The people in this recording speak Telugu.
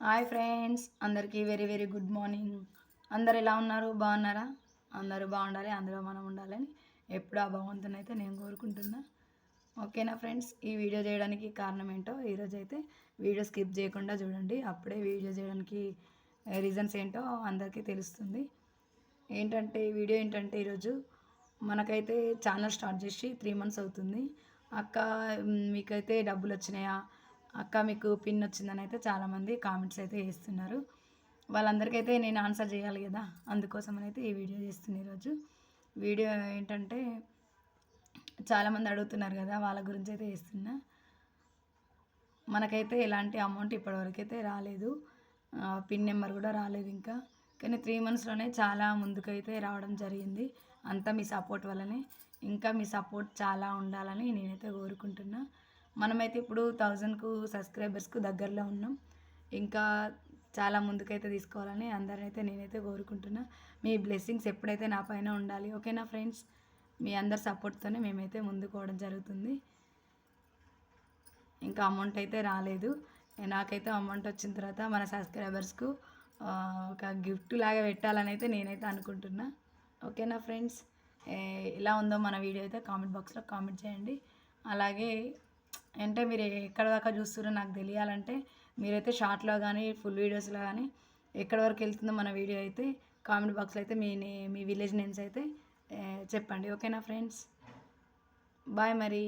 హాయ్ ఫ్రెండ్స్ అందరికీ వెరీ వెరీ గుడ్ మార్నింగ్. అందరు ఎలా ఉన్నారు? బాగున్నారా? అందరూ బాగుండాలి అందులో మనం ఉండాలని ఎప్పుడు ఆ భగవంతుని అయితే నేను కోరుకుంటున్నా. ఓకేనా ఫ్రెండ్స్ ఈ వీడియో చేయడానికి కారణం ఏంటో ఈరోజు అయితే వీడియో స్కిప్ చేయకుండా చూడండి. అప్పుడే వీడియో చేయడానికి రీజన్స్ ఏంటో అందరికీ తెలుస్తుంది. ఏంటంటే వీడియో ఏంటంటే ఈరోజు మనకైతే ఛానల్ స్టార్ట్ చేసి త్రీ మంత్స్ అవుతుంది. అక్క మీకైతే డబ్బులు వచ్చినాయా? అక్క మీకు పిన్ వచ్చిందని అయితే చాలామంది కామెంట్స్ అయితే వేస్తున్నారు. అయితే నేను ఆన్సర్ చేయాలి కదా? అందుకోసం అయితే ఈ వీడియో చేస్తున్నా ఈరోజు. వీడియో ఏంటంటే చాలామంది అడుగుతున్నారు కదా వాళ్ళ గురించి అయితే చేస్తున్నా. మనకైతే ఎలాంటి అమౌంట్ ఇప్పటివరకు అయితే రాలేదు. పిన్ నెంబర్ కూడా రాలేదు ఇంకా. కానీ త్రీ మంత్స్లోనే చాలా ముందుకైతే రావడం జరిగింది. అంతా మీ సపోర్ట్ వల్లనే. ఇంకా మీ సపోర్ట్ చాలా ఉండాలని నేనైతే కోరుకుంటున్నా. మనమైతే ఇప్పుడు థౌజండ్కు సబ్స్క్రైబర్స్కు దగ్గరలో ఉన్నాం. ఇంకా చాలా ముందుకైతే తీసుకోవాలని అందరైతే నేనైతే కోరుకుంటున్నా. మీ బ్లెస్సింగ్స్ ఎప్పుడైతే నా పైన ఉండాలి ఓకేనా ఫ్రెండ్స్? మీ అందరి సపోర్ట్తోనే మేమైతే ముందుకోవడం జరుగుతుంది. ఇంకా అమౌంట్ అయితే రాలేదు. నాకైతే అమౌంట్ వచ్చిన తర్వాత మన సబ్స్క్రైబర్స్కు ఒక గిఫ్ట్ లాగా పెట్టాలని అయితే నేనైతే అనుకుంటున్నా. ఓకేనా ఫ్రెండ్స్? ఎలా ఉందో మన వీడియో అయితే కామెంట్ బాక్స్లో కామెంట్ చేయండి. అలాగే అంటే మీరు ఎక్కడ దాకా చూస్తారో నాకు తెలియాలంటే మీరైతే షార్ట్లో కానీ ఫుల్ వీడియోస్లో కానీ ఎక్కడి వరకు వెళ్తుందో మన వీడియో అయితే కామెంట్ బాక్స్లో అయితే మీ మీ విలేజ్ నేమ్స్ అయితే చెప్పండి. ఓకేనా ఫ్రెండ్స్? బాయ్ మరి.